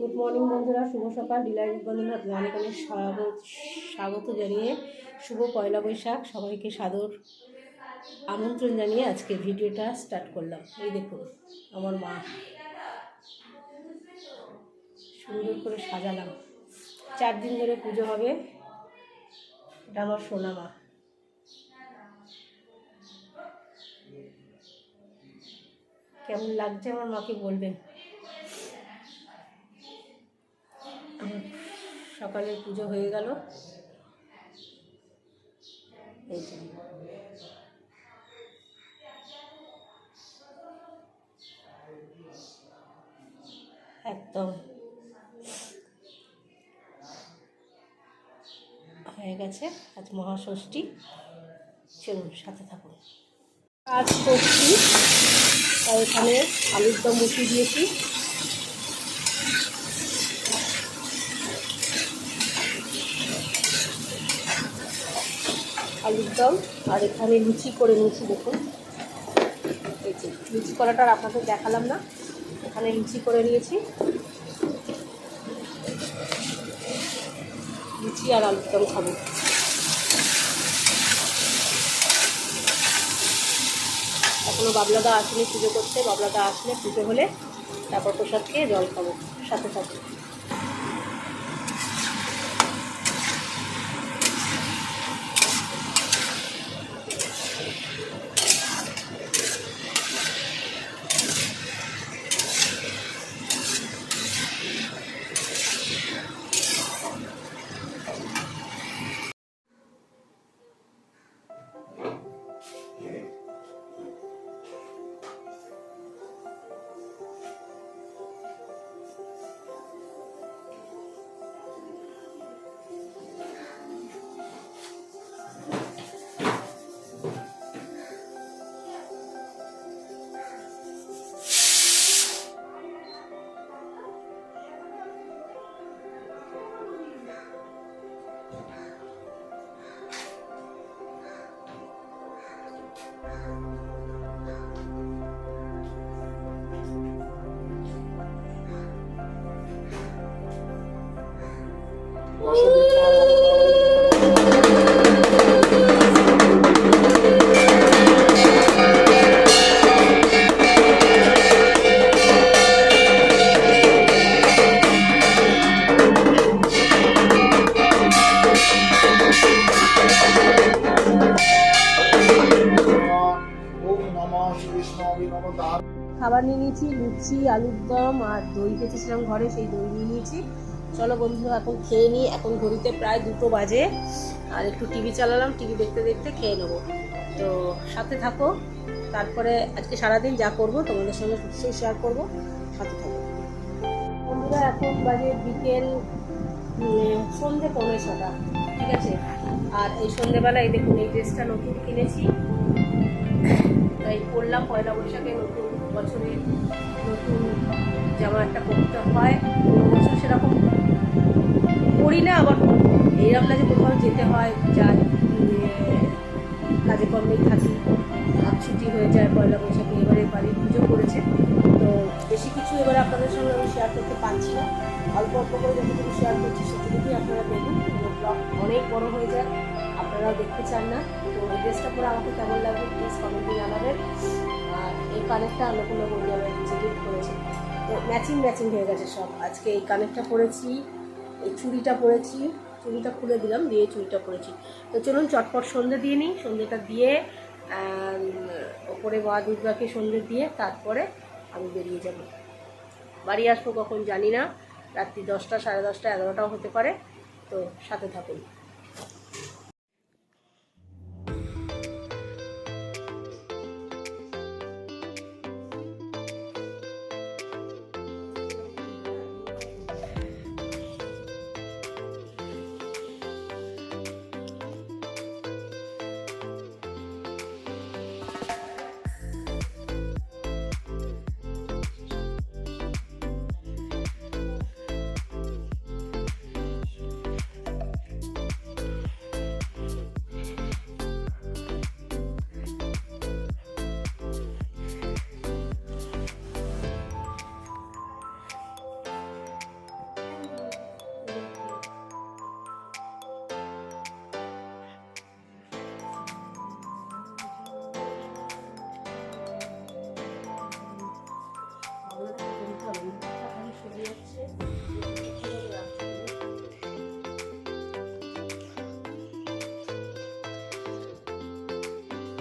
Good morning বন্ধুরা। শুভ সকাল। Deloitte বন্ধুনাথ অনেক স্বাগত স্বাগত জানিয়ে শুভ পয়লা বৈশাখ। সবাইকে সাদর আমন্ত্রণ জানিয়ে আজকে ভিডিওটা স্টার্ট করলাম। এই দেখুন, আমার মা সুন্দর করে সাজালাম। চার দিন ধরে পুজো হবে। এটা আমার সোনা মা। কেমন লাগছে আমার মাকে বলবেন আমার সকালে পুজো হয়ে গেল। একদম। হয়ে গেছে আজ মহাষষ্ঠী। চলুন, সাথে থাকুন। কাজ করছি এখানে আলুর দম বসিয়ে দিয়েছি। আলুর দম, আর এখানে লুচি করে নিয়েছি দেখুন। এই যে, লুচি করাটা আর আপনাদের দেখালাম না। এখানে লুচি করে নিয়েছি। লুচি আর আলুর দম খাব। এখনও বাবলাদা আসেনি পুজো করতে। বাবলাদা আসলে পুজো হলে তারপর প্রসাদ খেয়ে জল খাব, সাথে সাথে। ঘরে সেই দই নিয়ে নিয়েছি। চলো বন্ধুরা এখন খেয়ে নিই। এখন ঘড়িতে প্রায় দুটো বাজে। আর একটু টিভি চালালাম টিভি দেখতে দেখতে খেয়ে নেব। তো সাথে থাকো। তারপরে আজকে সারাদিন যা করব তোমাদের সঙ্গে নিশ্চয়ই শেয়ার করব। সাথে থাকো। বন্ধুরা এখন বাজে বিকেল উম, সন্ধে পৌনে ছটা ঠিক আছে? আর এই সন্ধেবেলা এই দেখুন এই ড্রেসটা নতুন কিনেছি। তাই পরলাম পয়লা বৈশাখে নতুন বছরে নতুন জামা একটা পরতে হয় কোনো বছর সেরকম পরি না আবার এইরকম না কোথাও যেতে হয় উম, কাজে কর্মেই থাকি। হাফ ছুটি হয়ে যায় পয়লা বৈশাখে এবারে বাড়ির পুজো করেছে। তো বেশি কিছু এবারে আপনাদের সঙ্গে আমি শেয়ার করতে পারছি না। অল্প অল্প করে যতটুকু শেয়ার করছি সেটুকুই আপনারা দেখুন। ব্লগ অনেক বড় হয়ে যায় আপনারাও দেখতে চান না। তো এই ড্রেসটা পরে আমাকে কেমন লাগবে প্লিজ কমেন্টে জানাবেন। আর এই কানেরটা অন্নপূর্ণা বন্ধু আমার নিচে গিফট করেছে। ম্যাচিং ম্যাচিং হয়ে গেছে সব। আজকে এই কানেরটা পরেছি, এই চুড়িটা পরেছি, চুড়িটা খুলে দিলাম, দিয়ে চুড়িটা পরেছি। তো চলুন চটপট সন্ধে দিয়ে নিই, সন্ধেটা দিয়ে ওপরে মা দুর্গাকে সন্ধে দিয়ে তারপরে আমি বেরিয়ে যাব। বাড়ি আসব কখন জানি না, রাত্রি দশটা, সাড়ে দশটা, এগারোটাও হতে পারে, তো সাথে থাকুন।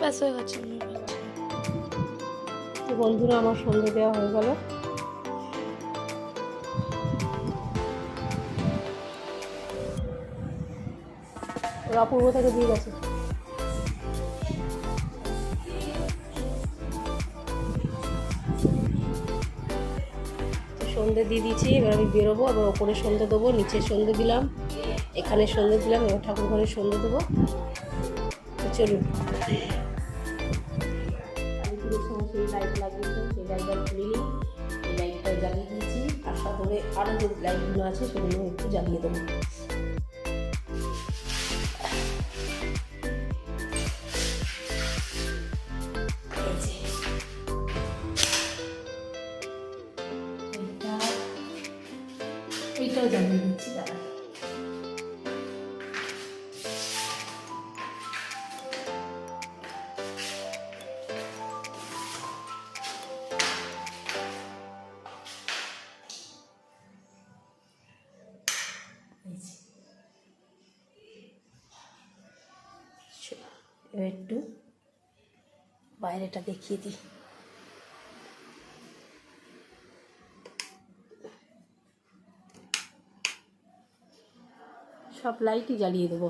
ব্যাস হয়ে গেছে বন্ধুরা, আমার সন্ধে দেওয়া হয়ে গেল। অপূর্ব থেকে দিয়ে গেছে। সন্ধে দিয়ে দিয়েছি, এবার আমি বেরোবো, আবার ওপরে সন্ধে দেবো, নিচে সন্ধে দিলাম, এখানে সন্ধে দিলাম, এবার ঠাকুর ঘরে সন্ধে দেবো। চলুন। সেই লাইট লাগিয়েছেন সেই লাইটটা নিই এই লাইটটা জ্বালিয়ে দিয়েছি। আর সাথে আরও যে লাইটগুলো আছে সেগুলো একটু জ্বালিয়ে দেবো। বাইরেটা দেখিয়ে দিই। সব লাইটই জ্বালিয়ে দেবো।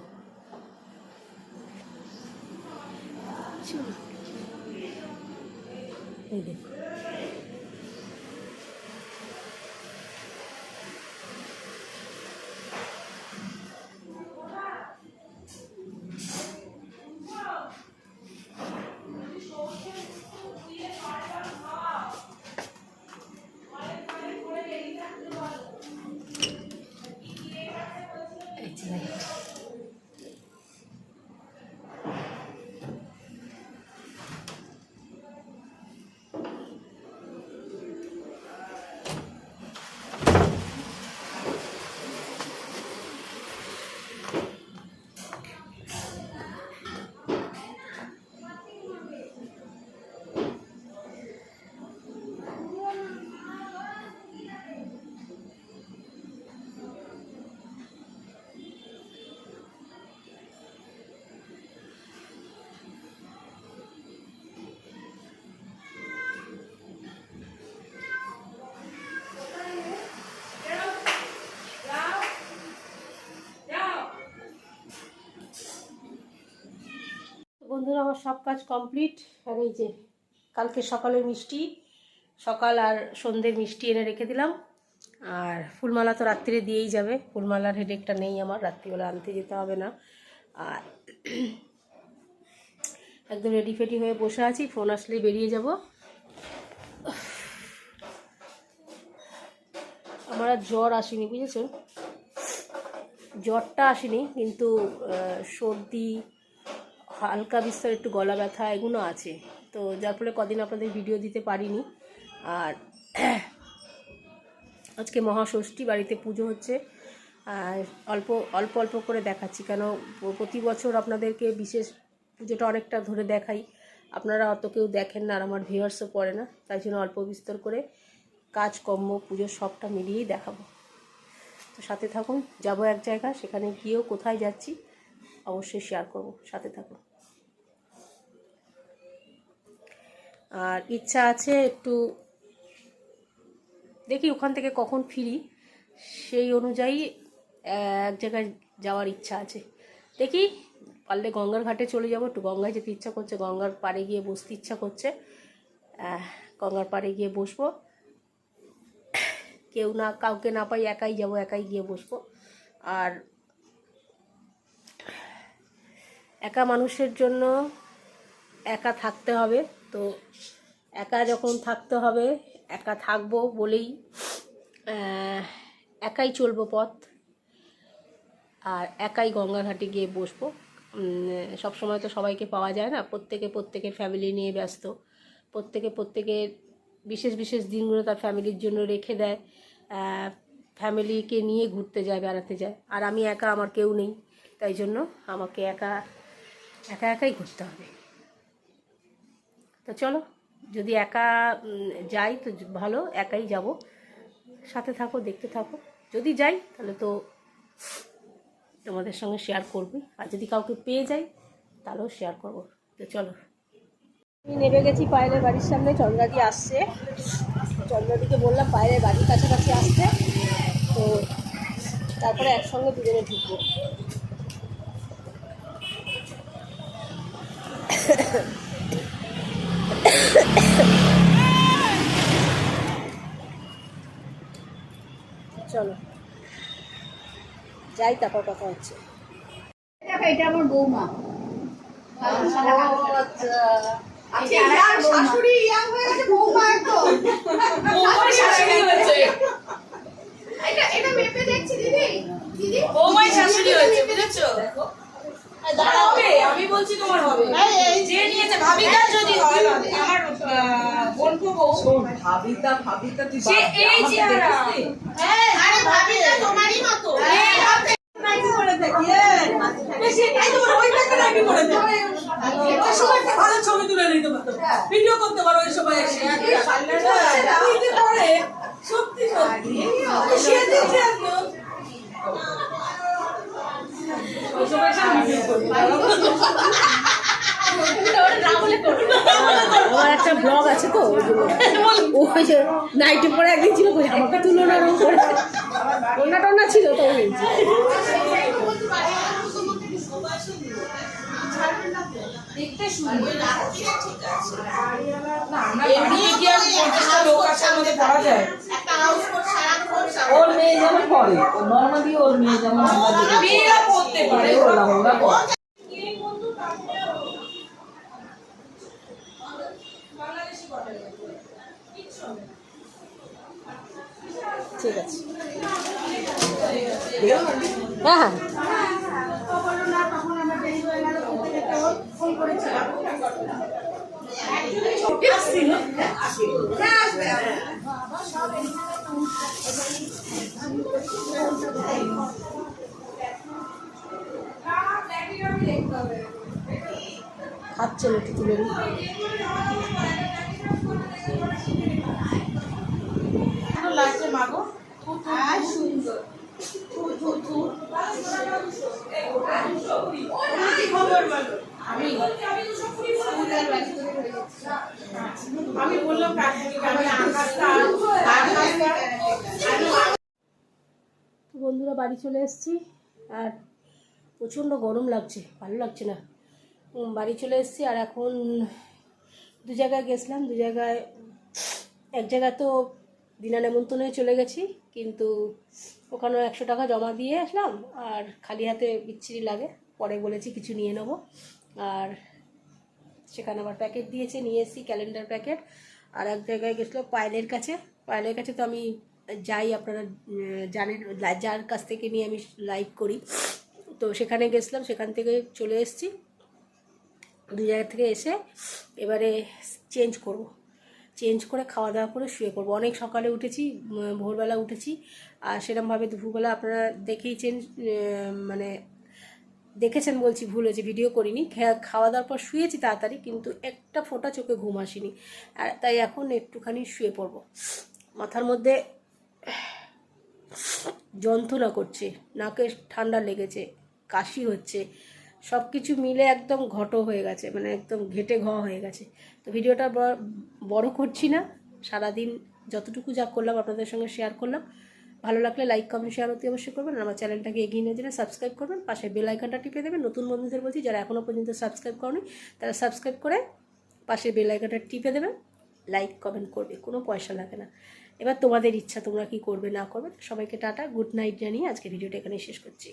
বন্ধুরা, আমার সব কাজ কমপ্লিট আর এই যে, কালকে সকালের মিষ্টি, সকাল আর সন্ধ্যের মিষ্টি এনে রেখে দিলাম। আর ফুলমালা তো রাত্রিরে দিয়েই যাবে। ফুলমালার হেডেকটা নেই আমার, রাত্রিবেলা আনতে যেতে হবে না। আর একদম রেডি ফেডি হয়ে বসে আছি, ফোন আসলেই বেরিয়ে যাব। আমার আর জ্বর আসেনি, বুঝেছ? জ্বরটা আসেনি, কিন্তু সর্দি হালকা বিস্তর, একটু গলা ব্যথা এগুলো আছে। তো যার ফলে কদিন আপনাদের ভিডিও দিতে পারিনি। আর আজকে মহাষষ্ঠী, বাড়িতে পুজো হচ্ছে। অল্প অল্প অল্প করে দেখাচ্ছি। কেন প্রতি বছর আপনাদেরকে বিশেষ পুজোটা অনেকটা ধরে দেখাই। আপনারা অত কেউ দেখেন না আর আমার ভিউয়ার্সও পড়ে না। তাই জন্য অল্প বিস্তর করে কাজকর্ম পুজো সবটা মিলিয়েই দেখাবো। তো সাথে থাকুন, যাব এক জায়গা, সেখানে গিয়েও কোথায় যাচ্ছি, অবশ্যই শেয়ার করব। সাথে থাকুন। আর ইচ্ছা আছে একটু দেখি ওখান থেকে কখন ফিরি। সেই অনুযায়ী এক জায়গায় যাওয়ার ইচ্ছা আছে। দেখি, পারলে গঙ্গার ঘাটে চলে যাব। একটু গঙ্গায় যেতে ইচ্ছা করছে, গঙ্গার পাড়ে গিয়ে বসতে ইচ্ছা করছে। গঙ্গার পাড়ে গিয়ে বসবো। কেউ না, কাউকে না পাই একাই যাব, একাই গিয়ে বসবো। আর একা মানুষের জন্য একা থাকতে হবে। তো একা যখন থাকতে হবে, একা থাকব বলেই একাই চলবো পথ। আর একাই গঙ্গাঘাটে গিয়ে বসবো। সব সময় তো সবাইকে পাওয়া যায় না, প্রত্যেকে প্রত্যেকের ফ্যামিলি নিয়ে ব্যস্ত। প্রত্যেকে প্রত্যেকের বিশেষ বিশেষ দিনগুলো তার ফ্যামিলির জন্য রেখে দেয়। ফ্যামিলিকে নিয়ে ঘুরতে যায়, বেড়াতে যায়। আর আমি একা, আমার কেউ নেই। তাই জন্য আমাকে একা একা একাই ঘুরতে হবে। তো চলো, যদি একা যাই তো ভালো, একাই যাব। সাথে থাকো, দেখতে থাকো। যদি যাই, তাহলে তো তোমাদের সঙ্গে শেয়ার করবি আর যদি কাউকে পেয়ে যাই, তাহলেও শেয়ার করব। তো চলো। আমি নেমে গেছি পায়েলের বাড়ির সামনে, চন্দ্রাদি আসছে। চন্দ্রাদিকে বললাম, পায়েলের বাড়ির কাছাকাছি আসতে। তো তারপরে একসঙ্গে দুজনে ঢুকবো চলো যাই তারপর কথা হচ্ছে। এটা আমার বৌমা। আচ্ছা। শাশুড়ি ইয়াং হয়ে গেছে বৌমা একদম। এটা এটা মেপে দেখছি দিদি। দিদি? বৌমাই শাশুড়ি হয়েছে বুঝেছ? হবে আমি বলছি তোমার হবে যে নিয়েছে যদি হয় আমার তুই সে এই চেহারা আরে তোমারই মতো ছবি তুলে নিতে পারতো। ভিডিও করতে পারো ওই সময় এসে। সত্যি সত্যি। সেজেছে একদম। ওই সময় এসে ভিডিও করতে পারো। আমার একটা ব্লগ আছে তো ওই যে নাইটে পরে একদিন ছিল আমাকে তুলো না ওরকম করে। টন্না ছিল তো ওই দেখতে সুন্দর এমনি কি আর পঞ্চাশটা লোক আসার মধ্যে পড়া যায় একটা হাউস কোট সারাক্ষণ ওর মেয়ে যেমন ও নর্মালি ওর মেয়ে যেমন আমরা মেয়েরা পড়তে পারে। ওরা ওরা ঠিক আছে। হ্যাঁ। হ্যাঁ খাচ্ছেন একটু তুলে লাগছে মাগো? সুন্দর। আমি আমি বললাম বন্ধুরা বাড়ি চলে এসেছি। আর প্রচণ্ড গরম লাগছে ভালো লাগছে না। বাড়ি চলে এসেছি আর এখন দু জায়গায় গেছিলাম দু জায়গায় এক জায়গায় তো দিনা নেমন্তন্নে চলে গেছি, কিন্তু ওখানেও একশো টাকা জমা দিয়ে আসলাম আর খালি হাতে বিচ্ছিরি লাগে, পরে বলেছি কিছু নিয়ে নেব। আর সেখানে আবার প্যাকেট দিয়েছে, নিয়ে এসেছি ক্যালেন্ডার প্যাকেট। আর এক জায়গায় গেছিল পায়েলের কাছে। পায়েলের কাছে তো আমি যাই, আপনারা জানেন যার কাছ থেকে নিয়ে আমি লাইভ করি। তো সেখানে গেছিলাম, সেখান থেকে চলে এসেছি। দু জায়গা থেকে এসে এবারে চেঞ্জ করব। চেঞ্জ করে খাওয়া দাওয়া করে শুয়ে পড়ব। অনেক সকালে উঠেছি ভোরবেলা উঠেছি। আর সেরকমভাবে দুপুরবেলা আপনারা দেখেই চেঞ্জ মানে দেখেছেন বলছি ভুল হয়েছে ভিডিও করিনি। খাওয়া দাওয়ার পর শুয়েছি তাড়াতাড়ি, কিন্তু একটা ফোঁটা চোখে ঘুম আসেনি। আর তাই এখন একটুখানি শুয়ে পড়ব। মাথার মধ্যে যন্ত্রণা করছে, নাকে ঠান্ডা লেগেছে, কাশি হচ্ছে। সব কিছু মিলে একদম ঘট হয়ে গেছে মানে একদম ঘেটে ঘ হয়ে গেছে। তো ভিডিওটা বড় করছি না, সারাদিন যতটুকু যা করলাম আপনাদের সঙ্গে শেয়ার করলাম। ভালো লাগলে লাইক কমেন্ট শেয়ার অতি অবশ্যই করবেন আমার চ্যানেলটাকে এগিয়ে নিয়ে জন্য সাবস্ক্রাইব করবেন, পাশে বেল আইকনটা টিপে দেবেন। নতুন বন্ধুদের বলছি, যারা এখনও পর্যন্ত সাবস্ক্রাইব করেনি, তারা সাবস্ক্রাইব করে পাশে বেল আইকনটা টিপে দেবেন লাইক কমেন্ট করবে, কোনো পয়সা লাগে না। এবার তোমাদের ইচ্ছা, তোমরা কি করবে, না করবে, সবাইকে টাটা গুড নাইট জানিয়ে আজকে ভিডিওটা এখানে শেষ করছি।